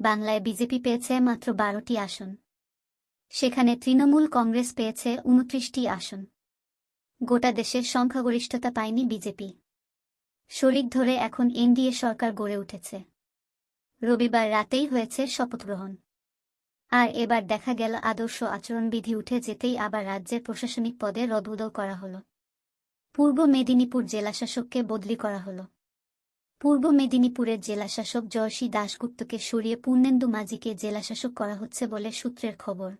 বাংলায় বিজেপি পেয়েছে মাত্র বারোটি আসন। সেখানে তৃণমূল কংগ্রেস পেয়েছে উনত্রিশটি আসন। গোটা দেশের সংখ্যাগরিষ্ঠতা পায়নি বিজেপি। শরিক ধরে এখন এনডিএ সরকার গড়ে উঠেছে। রবিবার রাতেই হয়েছে শপথ গ্রহণ। আর এবার দেখা গেল আদর্শ আচরণবিধি উঠে যেতেই আবার রাজ্যের প্রশাসনিক পদে রদবদল করা হল। পূর্ব মেদিনীপুর জেলাশাসককে বদলি করা হল। পূর্ব মেদিনীপুরের জেলাশাসক জয়সী দাশগুপ্তকে সরিয়ে পূর্ণেন্দু মাঝিকে জেলাশাসক করা হচ্ছে বলে সূত্রের খবর।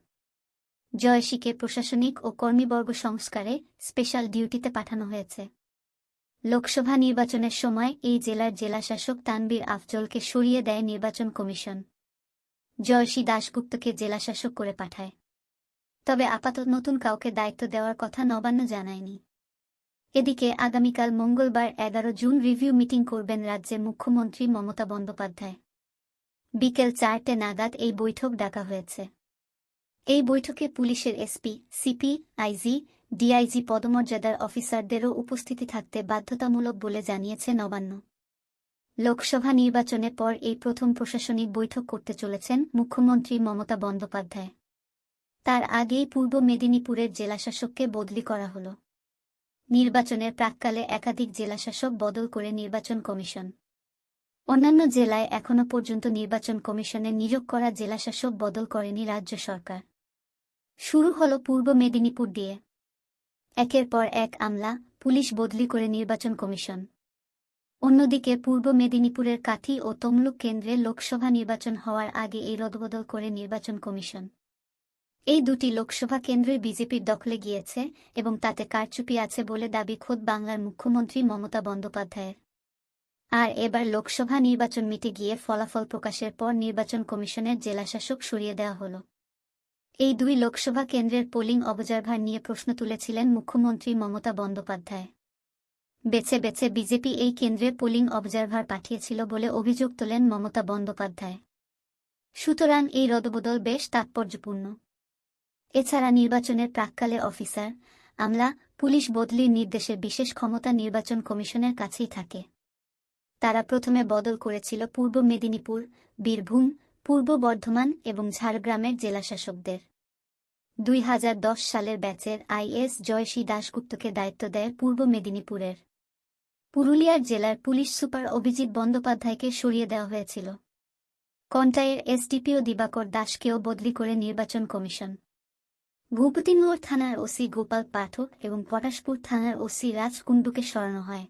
জয়সীকে প্রশাসনিক ও কর্মীবর্গ সংস্কারে স্পেশাল ডিউটিতে পাঠানো হয়েছে। লোকসভা নির্বাচনের সময় এই জেলার জেলাশাসক তানবীর আফজলকে সরিয়ে দেয় নির্বাচন কমিশন। জয়সী দাশগুপ্তকে জেলাশাসক করে পাঠায়। তবে আপাতত নতুন কাউকে দায়িত্ব দেওয়ার কথা নবান্ন জানায়নি। এদিকে আগামীকাল মঙ্গলবার এগারো জুন রিভিউ মিটিং করবেন রাজ্যের মুখ্যমন্ত্রী মমতা বন্দ্যোপাধ্যায়। বিকেল চারটে নাগাদ এই বৈঠক ডাকা হয়েছে। এই বৈঠকে পুলিশের এসপি, সিপি, আইজি, ডিআইজি, পদমর্যাদার অফিসারদেরও উপস্থিতি থাকতে বাধ্যতামূলক বলে জানিয়েছে নবান্ন। লোকসভা নির্বাচনের পর এই প্রথম প্রশাসনিক বৈঠক করতে চলেছেন মুখ্যমন্ত্রী মমতা বন্দ্যোপাধ্যায়। তার আগেই পূর্ব মেদিনীপুরের জেলাশাসককে বদলি করা হল। নির্বাচনের প্রাককালে একাধিক জেলাশাসক বদল করে নির্বাচন কমিশন। অন্যান্য জেলায় এখনও পর্যন্ত নির্বাচন কমিশনে নিয়োগ করা জেলাশাসক বদল করেনি রাজ্য সরকার। শুরু হল পূর্ব মেদিনীপুর দিয়ে। একের পর এক আমলা, পুলিশ বদলি করে নির্বাচন কমিশন। অন্যদিকে পূর্ব মেদিনীপুরের কাঠি ও তমলুক কেন্দ্রে লোকসভা নির্বাচন হওয়ার আগে এই রদবদল করে নির্বাচন কমিশন। এই দুটি লোকসভা কেন্দ্রই বিজেপির দখলে গিয়েছে এবং তাতে কারচুপি আছে বলে দাবি খোদ বাংলার মুখ্যমন্ত্রী মমতা বন্দ্যোপাধ্যায়ের। আর এবার লোকসভা নির্বাচন মিটে গিয়ে ফলাফল প্রকাশের পর নির্বাচন কমিশনের জেলাশাসক সরিয়ে দেওয়া হল। এই দুই লোকসভা কেন্দ্রের পোলিং অবজারভার নিয়ে প্রশ্ন তুলেছিলেন মুখ্যমন্ত্রী মমতা বন্দ্যোপাধ্যায়। বেছে বেছে বিজেপি এই কেন্দ্রে পোলিং অবজারভার পাঠিয়েছিল বলে অভিযোগ তোলেন মমতা বন্দ্যোপাধ্যায়। সুতরাং এই রদবদল বেশ তাৎপর্যপূর্ণ। এছাড়া নির্বাচনের প্রাককালে অফিসার আমলা পুলিশ বদলির নির্দেশে বিশেষ ক্ষমতা নির্বাচন কমিশনের কাছেই থাকে। তারা প্রথমে বদল করেছিল পূর্ব মেদিনীপুর, বীরভূম, পূর্ব বর্ধমান এবং ঝাড়গ্রামের জেলাশাসকদের। দুই হাজার দশ সালের ব্যাচের আইএস জয়সী দাশগুপ্তকে দায়িত্ব দেয় পূর্ব মেদিনীপুরের। পুরুলিয়ার জেলার পুলিশ সুপার অভিজিৎ বন্দ্যোপাধ্যায়কে সরিয়ে দেওয়া হয়েছিল। কন্টাইয়ের এসডিপিও দিবাকর দাসকেও বদলি করে নির্বাচন কমিশন। ভূপতিনগর থানার ওসি গোপাল পাঠক এবং পটাশপুর থানার ওসি রাজ কুণ্ডুকে সরানো হয়।